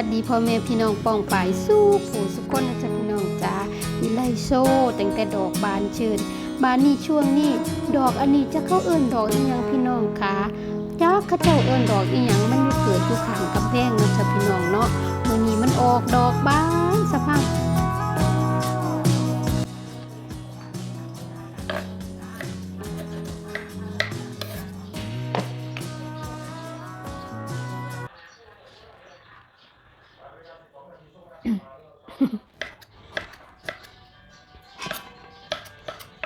วัสดีพ่อแม่พี่น้องป้องปายสู้ผู้สุกคนนะจ๊ะพี่น้องจ้าวิไลโซ่แต่งแต่ดอกบานเชิญบานนี้ช่วงนี้ดอกอันนี้จะเข้าเอิ้นดอกอีหยังพี่น้องคะจ้าข้าเจ้าเอิ้นดอกอีหยังมันอยู่เกิดอยู่ขางกำแพงนะจ๊ะพี่น้องเนาะมื่อนี้มันออกดอกบาน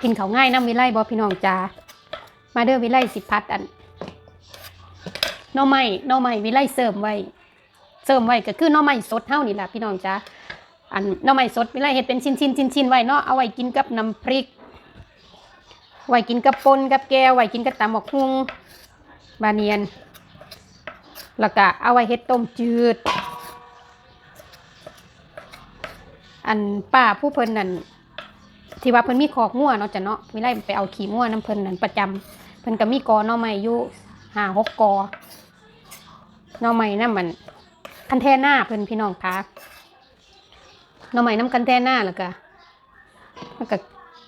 กินเขาง่ายน้ำวิไลบอพี่น้องจ้ามาเด้อวิไลสิพัดอันน้อไม้น้อไม้วิไลเสริมไว้ เสริมไว้ก็คือน้อไม้สดเท่านี่แหละพี่น้องจ้าอันน้อไม้สดวิไลเฮ็ดเป็นชิ้นชิ้นชิ้นชิ้นไว้เนาะเอาไว้กินกับน้ำพริก ไว้กินกับปนกับแก้วไว้กินกับตำหมกฮุงบาเนียนแล้วก็เอาไว้เฮ็ดต้มจืด อันป้าผู้เพิ่นนั่นที่ว่าเพิ่นมีคอกงัวเนาะจ้ะเนาะวิไลไปเอาขี้งัวน้ำเพิ่นนั่นประจำเพิ่นก็มีกอหน่อไม้อยู่ห้าหกกอหน่อไม้นั่นมันคันแท่หน้าเพิ่นพี่น้องคะหน่อไม้น้ำคันแท่หน้าแล้วก็มันก็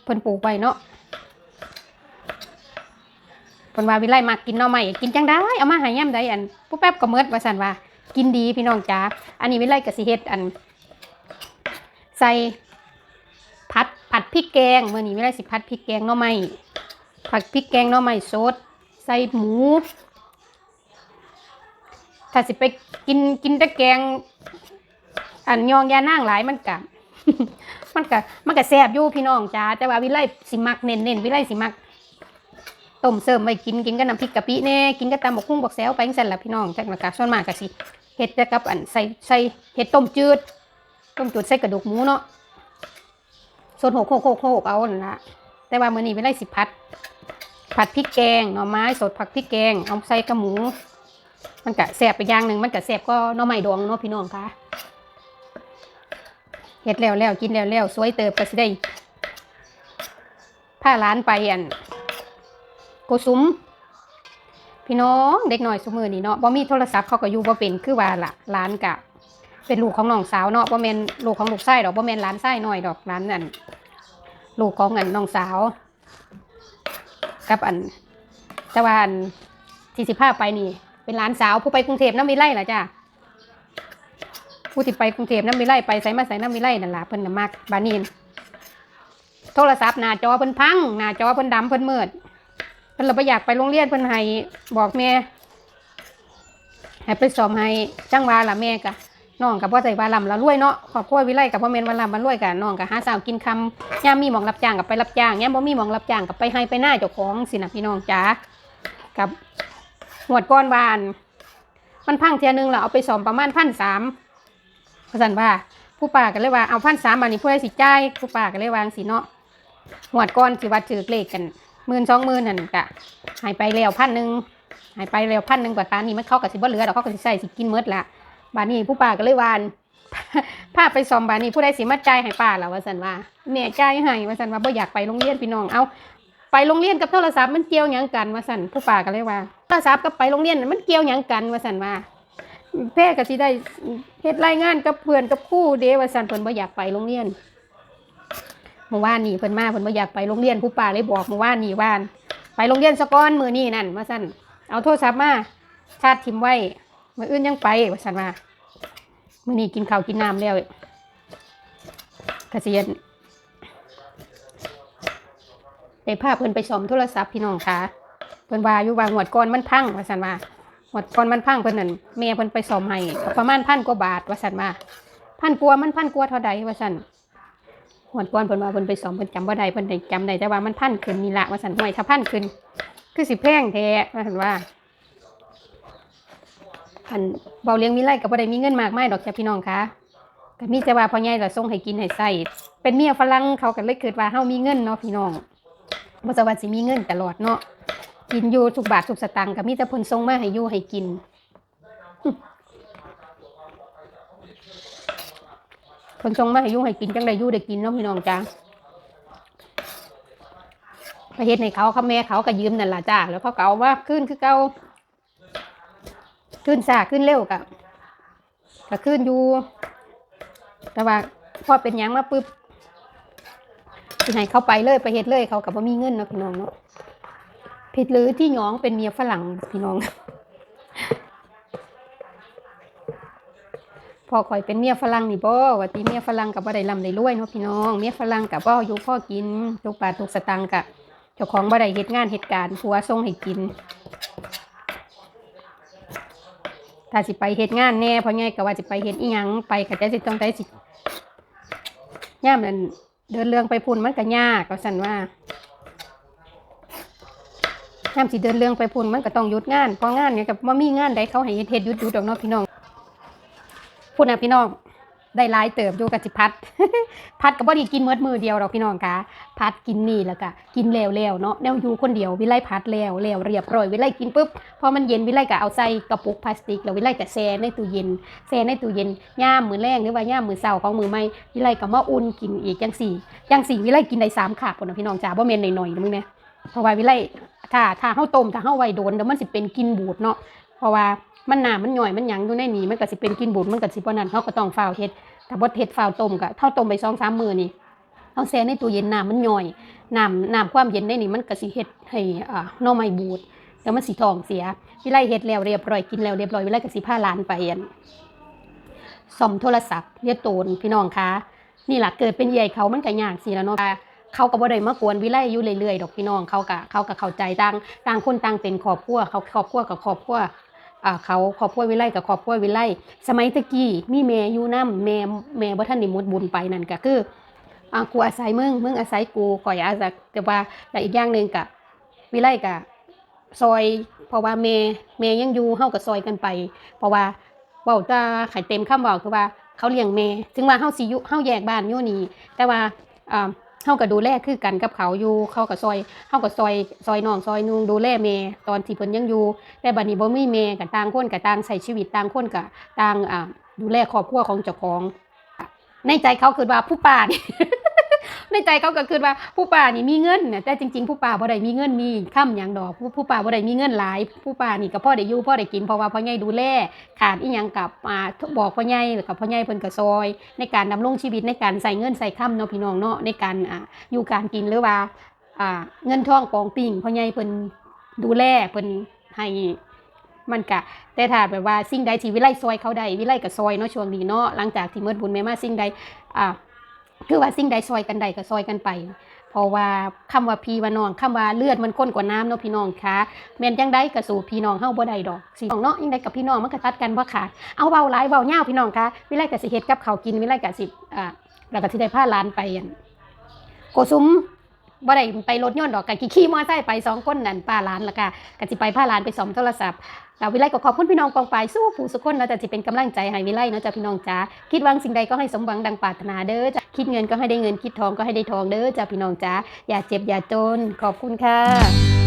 เพิ่นปลูกไว้เนาะเพิ่นว่าวิไลมากินหน่อไม้กินจังได้เอามาหาย่ำใดอันปุ๊บแป๊บก็เมิดว่าซั่นว่า กินดีพี่น้องจ้าอันนี้วิไลก็สิเฮ็ดอัน ส่ผัดผัดพริกแกงเมื่อนี้ไม่ได้สิผัดพริกแกงหน่อไม้ผัดพริกแกงหน่อไม้สดใส่หมูถ้าสิไปกินกินแต่แกง อันยองยานั่งหลายมันกะมันกะมันกะแซ่บอยู่พี่น้องจ้าแต่ว่าวิไลสิมักเน้นเน้นวิไลสิมักต้มเสริมไว้กินกินกับน้ำพริกกะปิแน่กินกับตำบักหุ่งบักแซวไปจังซั่นละพี่น้องจักละกะส่วนมากกะสิเฮ็ดแต่กับอันใส่ใส่เฮ็ดต้มจืด ต้มจืดใส่กระดูกหมูเนาะส่วนหกหกหกหกเอาน่นะแต่ว่ามื้อนี้ไม่ได้สิพัด ผัดพริกแกงหน่อไม้สดผักพริกแกงเอาใส่กระหมู มันกะแสบไปอย่างหนึ่งมันกะแสบก็หน่อไม้ดองเนาะพี่น้องคะเฮ็ดแล้วแล้วกินแล้วแล้วสวยเติบก็สิได้ผ้าร้านไปอันโกสุมพี่น้องเด็กหน่อยสมือนี่เนาะบ่มีโทรศัพท์เขาก็อยู่บ่เป็นคือว่าละร้านกะ เป็นลูกของน้องสาวเนาะบ่แม่นลูกของลูกชายดอกบ่แม่นหลานชายน้อยดอกหลานนั่นลูกของอันน้องสาว กับอันแต่ว่าอันที่สิพาไปนี่ เป็นหลานสาวผู้ไปกรุงเทพน้ำวิไลล่ะจ้ะผู้ที่ไปกรุงเทพน้ำวิไลไปใส่มาใส่น้ำวิไลนั่นล่ะเพิ่นน่ะมักบานีนโทรศัพท์หน้าจอเพิ่นพังหน้าจอเพิ่นดำเพิ่นมืดเพิ่นเลยบ่อยากไปโรงเรียนเพิ่นให้บอกแม่ให้ไปสอบให้จังหวาล่ะแม่กะ น้องกับพ่อใส่วาลำแล้วรวยเนาะครอบครัววิไลกับพ่อเมนวาลำมารวยกันน้องกับหาสาวกินคำย่ามมีหมองรับจ้างกับไปรับจ้างย่ามบ่มีหมองรับจ้างกับไปให้ไปหน้าเจ้าของสินะพี่น้องจ๋ากับหวดก้อนวาน มันพังเทียนึงแล้วเอาไปสอมประมาณพันสามพสันว่า ผู้ป่ากันเลยว่าเอาพันสามบาทนี้ผู้ใดสิจ่ายผู้ป่ากันเลยวางสิเนาะหวดก้อนสิว่าจืดเลขกันหมื่นสองหมื่นนั่นกะหายไปแล้วพันหนึ่งหายไปแล้วพันหนึ่งกว่าตานี่มันเข้ากับสิบ่เหลือดอกเข้าก็สิใส่สิกินเมดละ บานนี้ผู้ป่าก็เลยวานพาไปซอมบานนี้ผู้ใดสิมาจ่ายให้ป้าล่ะว่าสันว่าแม่จ่ายให้ว่าสันว่าบ่อยากไปโรงเรียนพี่น้องเอาไปโรงเรียนกับโทรศัพท์มันเกี่ยวหยังกันว่าสันผู้ป่าก็เลยว่าโทรศัพท์กับไปโรงเรียนมันเกี่ยวหยังกันว่าสันว่าแพร่ก็สิได้เฮ็ดรายงานกับเพื่อนกับคู่เดว่าสันเพิ่นบ่อยากไปโรงเรียนเมื่อวานนี้เพิ่นมาเพิ่นบ่อยากไปโรงเรียนผู้ป่าเลยบอกเมื่อวานนี้ว่านไปโรงเรียนสะก่อนมือนี้นั่นว่าสันเอาโทรศัพท์มาชาร์จทิมไว้ มื่ออื่นยังไปว่าสันว่ามื่อนี้กินข้าวกินน้ำแล้วเกษียณได้พาเพิ่นไปซ่อมโทรศัพท์พี่น้องค่ะเพิ่นว่าอยู่ว่าหวดก่อนมันพังว่าสันว่าหวดก่อนมันพังเพิ่นนั่นแม่เพิ่นไปซ่อมให้ประมาณพันกว่าบาทว่าสันว่าพันกว่ามันพันกว่าเท่าใดว่าสันหวดก่อนเพิ่นว่าเพิ่นไปซ่อมเพิ่นจำบ่ได้เพิ่นได้จำได้แต่ว่ามันพันขึ้นนี่ละว่าสันห่วยถ้าพันขึ้นคือสิแพงแท้ว่าสันว่า อันเบาเลี้ยงมีไรกับบ่ได้มีเงินมากมายดอกจ้ะพี่น้องคะก็มีแต่ว่าพ่อใหญ่ละส่งให้กินให้ใส่เป็นเมียฝรั่งเขาก็เลยเกิดว่าเฮามีเงินเนาะพี่น้องบ่จะว่าสิมีเงินตลอดเนาะกินอยู่ทุกบาททุกสตางค์ก็มีแต่เพิ่นส่งมาให้อยู่ให้กินเพิ่นส่งมาให้อยู่ให้กินจังได้อยู่ได้กินเนาะพี่น้องจ้าไปเฮ็ดให้เขาเขาแม่เขาก็ยืมนั่นล่ะจ้าแล้วเขาเก็เอามาคืนคือเก่า ขึ้นซาขึ้นเร็วกะกก็ขึ้นอยู่ แต่ว่าพอเป็นยังมาปุ๊บสิให้เขาไปเลยไปเฮ็ดเลยเขากับว่ามีเงินเนาะพี่น้องเนาะผิดหรือที่หยองเป็นเมียฝรั่งพี่น้อง พอคอยเป็นเมียฝรั่งนี่บ่ว่าตีเมียฝรั่งกับบ่ได้ร่ำได้รวยเนาะพี่น้อง เมียฝรั่งกับบ่อยู่พ่อกินทุกบาททุกสตางค์กะเจ้าของบ่ได้เฮ็ดงานเหตุการณ์ผัวส่งให้กิน ถ้าสิไปเฮ็ดงานแน่เพราะไงก็ว่าสิไปเฮ็ดอีหยังไปก็จะสิต้องได้สิย่ามนั้นเดินเรื่องไปพุ่นมันก็ยากก็สั่นว่าย่ามสิเดินเรื่องไปพุ่นมันก็ต้องหยุดงานเพราะงานเนี่ยกับว่ามีงานใดเขาให้เฮ็ดเฮ็ดหยุดหยุดดอกเนาะพี่น้องพุ่นน่ะพี่น้อง ได้หลายเติบอยู่กับสิพัด พัดก็บ่ได้กินเมื่อมือเดียวดอกพี่น้องคะพัดกินนี่แล้วก็กินแล้วแล้วเนาะแนวอยู่คนเดียววิไลพัดแล้วแล้วเรียบร้อยวิไลกินปุ๊บพอมันเย็นวิไลก็เอาใส่กระปุกพลาสติกแล้ววิไลก็แช่ในตู้เย็นแช่ในตู้เย็นย่ามมือแรงหรือว่าย่ามมือเช้าของมือใหม่วิไลก็มาอุ่นกินอีกจังสี่จังสี่วิไลกินได้สามขาบพุ่นนะพี่น้องจ้าบ่แม่นน้อยๆนะมึงเนี่ยเพราะว่าวิไลถ้าถ้าเฮาต้มถ้าเฮาไว้โดนเดี๋ยวมันสิเป็นกินบูดเนาะ ราะว่ามันหนามันหน่อยมันหยังอยู่ในนี้มันก็สิเป็นกินบูดมันก็สิบ่นั่นเฮาก็ต้องฝ้าวเฮ็ดถ้าบดเห็ดฟาวต้มก็เท่าต้มไปสองสามมือนี่เอาแช่ในตู้เย็นน้ำมันย่อยน้ำน้ำความเย็นได้นี่มันก็สิเฮ็ดให้อ่าหน่อไม้บูดแล้วมันสิท้องเสียวิไลเฮ็ดแล้วเรียบร้อยกินแล้วเรียบร้อยวิไลก็สิพาหลานไปอันซ่อมโทรศัพท์เรียกโตนพี่น้องคะนี่ล่ะเกิดเป็นใหญ่เขามันก็ยากสิแล้วเนาะเขาก็บ่ได้มากวนวิไลอยู่เรื่อยๆดอกพี่น้องเขาก็เขาก็เข้าใจต่างต่างคนต่างเป็นครอบครัวเขาครอบครัวกับครอบครัว เขาครอบครัววิไลกับครอบครัววิไลสมัยตะกี้มีแม่อยู่น้ำแม่แม่บ่ทันได้หมดบุญไปนั่นก็คืออ่ากูอาศัยมึงมึงอาศัยกูข่อยอาศัยแต่ว่าแต่อีกอย่างหนึ่งกะวิไลกะซอย เพราะว่าแม่แม่ยังอยู่เฮาก็ซอยกันไป เพราะว่าเว้าแตาไข่เต็มคำเว้าคือว่าเขาเลี้ยงแม่ถึงว่าเฮาสิอยู่เฮาแยกบ้านอยู่นี่แต่ว่าอ่า เฮาก็ดูแลคือกันกับเขาอยู่เขาก็ซอยเฮาก็ซอยซอยน้องซอยนุ่งดูแลแม่ตอนที่เพิ่นยังอยู่ แต่บัดนี้บ่มีแม่กับต่างคนกับต่างใช้ชีวิตต่างคนกับต่างอ่าดูแลครอบครัวของเจ้าของ ในใจเขาคือว่าผู้ป่านี่ ในใจเขาก็คือว่าผู้ป่านี่มีเงินเนี่ยแต่จริง ๆ ผู้ป่าบ่ได้มีเงินมีค่ำหยังดอกผู้ผู้ป่าบ่ได้มีเงินหลาย ผู้ป่านี่ก็พ่อได้อยู่พ่อได้กินเพราะว่าพ่อใหญ่ดูแลขาดอีหยังกับอ่าบอกพ่อใหญ่แล้วกับพ่อใหญ่เพิ่นก็ซอย ในการดำรงชีวิตในการใส่เงินใส่ค่ำเนาะพี่น้องเนาะในการอ่าอยู่การกินหรือว่าอ่าเงินทองปองปิ่งพ่อใหญ่เพิ่นดูแลเพิ่นให้มันกะแต่ถ้าแบบว่าสิ่งใดที่วิไลซอยเขาได้วิไลกับซอยเนาะช่วงนี้เนาะหลังจากที่เมื่อบุญแม่มาสิ่งใดอ่า คือว่าสิ่งใดซอยกันใดก็ซอยกันไป เพราะว่าคำว่าพี่ว่าน้องคำว่าเลือดมันข้นกว่าน้ำเนาะพี่น้องคะแม่นจังได้ก็สู่พี่น้องเฮาบ่ได้ดอกสิน้องเนาะยังได้กับพี่น้องมันก็ตัดกันบ่ขาดเอาเว้าหลายเว้าย่าพี่น้องคะวิไลก็สิเฮ็ดกับเขากินวิไลก็สิอ่าแล้วก็สิได้พาหลานไปอันโกสุม บ่ได้ไปรถยนต์ดอกกะขี่มอไซค์ไปสองคนนั่นป้าหลานและกะกะสิไปผ้าหลานไปสอมโทรศัพท์วิไลก็ขอบคุณพี่น้องกองไปสู้ผู้สุขคนเนาะจะสิเป็นกำลังใจให้วิไลเนาะจ้ะพี่น้องจ้าคิดวังสิ่งใดก็ให้สมหวังดังปรารถนาเด้อจ้ะคิดเงินก็ให้ได้เงินคิดทองก็ให้ได้ทองเด้อจ้ะพี่น้องจ้าอย่าเจ็บอย่าจนขอบคุณค่ะ